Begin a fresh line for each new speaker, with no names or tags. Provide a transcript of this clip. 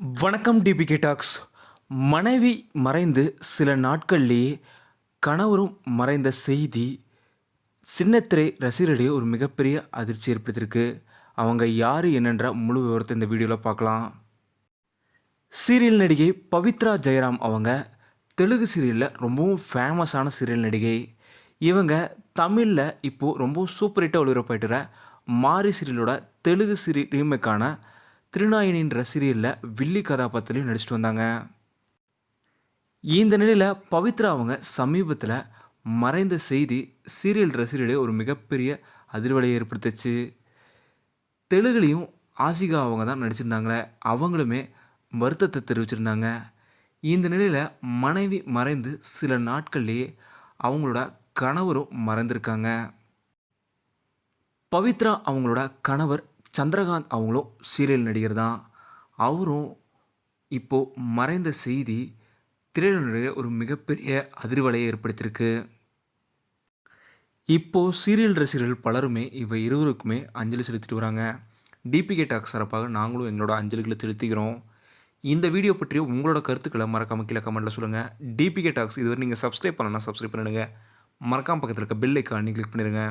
வணக்கம் DPK tax மனைவி மறைந்து சில நாட்கள்லேயே கணவரும் மறைந்த செய்தி சின்னத்திரை ரசிகர்களிடையே ஒரு மிகப்பெரிய அதிர்ச்சி ஏற்படுத்தியிருக்கு. அவங்க யார் என்னென்ற முழு விவரத்தை இந்த வீடியோவில் பார்க்கலாம். சீரியல் நடிகை பவித்ரா ஜெயராம் அவங்க தெலுங்கு சீரியலில் ரொம்பவும் ஃபேமஸான சீரியல் நடிகை. இவங்க தமிழில் இப்போது ரொம்பவும் சூப்பர் ஹிட்டாக ஒளிபரப்பாயிட்டுற மாரி சீரியலோட தெலுங்கு சீரி ரீமேக்கான திருநாயனின்ற சீரியலில் வில்லி கதாபாத்திரத்தையும் நடிச்சிட்டு வந்தாங்க. இந்த நிலையில் பவித்ரா அவங்க சமீபத்தில் மறைந்த செய்தி சீரியல் ரசிகர்களிடையே ஒரு மிகப்பெரிய அதிர்வலையை ஏற்படுத்துச்சு. தெலுங்குலையும் ஆசிகா அவங்க தான் நடிச்சிருந்தாங்களே அவங்களுமே வருத்தத்தை தெரிவிச்சிருந்தாங்க. இந்த நிலையில் மனைவி மறைந்து சில நாட்கள்லேயே அவங்களோட கணவரும் மறைந்திருக்காங்க. பவித்ரா அவங்களோட கணவர் சந்திரகாந்த் அவங்களும் சீரியல் நடிகர் தான். அவரும் இப்போது மறைந்த செய்தி திரையுடைய ஒரு மிகப்பெரிய அதிர்வலையை ஏற்படுத்தியிருக்கு. இப்போது சீரியல் ரசிகர்கள் பலருமே இவை இருவருக்குமே அஞ்சலி செலுத்திட்டு வராங்க. டிபிகே டாக் சிறப்பாக நாங்களும் எங்களோட அஞ்சலிகளை செலுத்திக்கிறோம் இந்த வீடியோ பற்றிய உங்களோட கருத்துக்களை மறக்காம கீழே கமெண்ட்டில் சொல்லுங்கள் டிபிகே டாக்ஸ் இதுவரை நீங்கள் சப்ஸ்கிரைப் பண்ணலன்னா சப்ஸ்கிரைப் பண்ணிடுங்க. மறக்காம பக்கத்தில் இருக்க பெல் ஐக்கானி கிளிக் பண்ணிடுங்க.